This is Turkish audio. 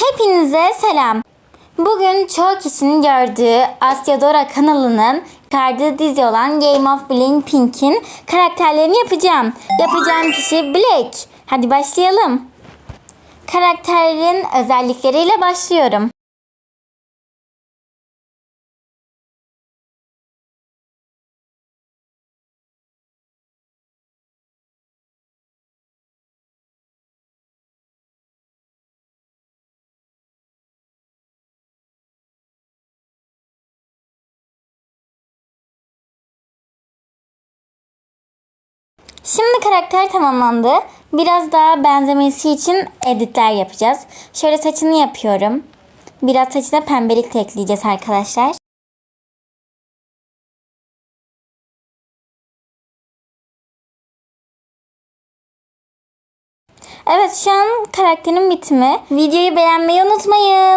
Hepinize selam. Bugün çoğu kişinin gördüğü Asyadora kanalının kardığı dizi olan Game of Blinkpink'in karakterlerini yapacağım. Yapacağım kişi Black. Hadi başlayalım. Karakterin özellikleriyle başlıyorum. Şimdi karakter tamamlandı. Biraz daha benzemesi için editler yapacağız. Şöyle saçını yapıyorum. Biraz saçına pembelik de ekleyeceğiz arkadaşlar. Evet şu an karakterin bitimi. Videoyu beğenmeyi unutmayın.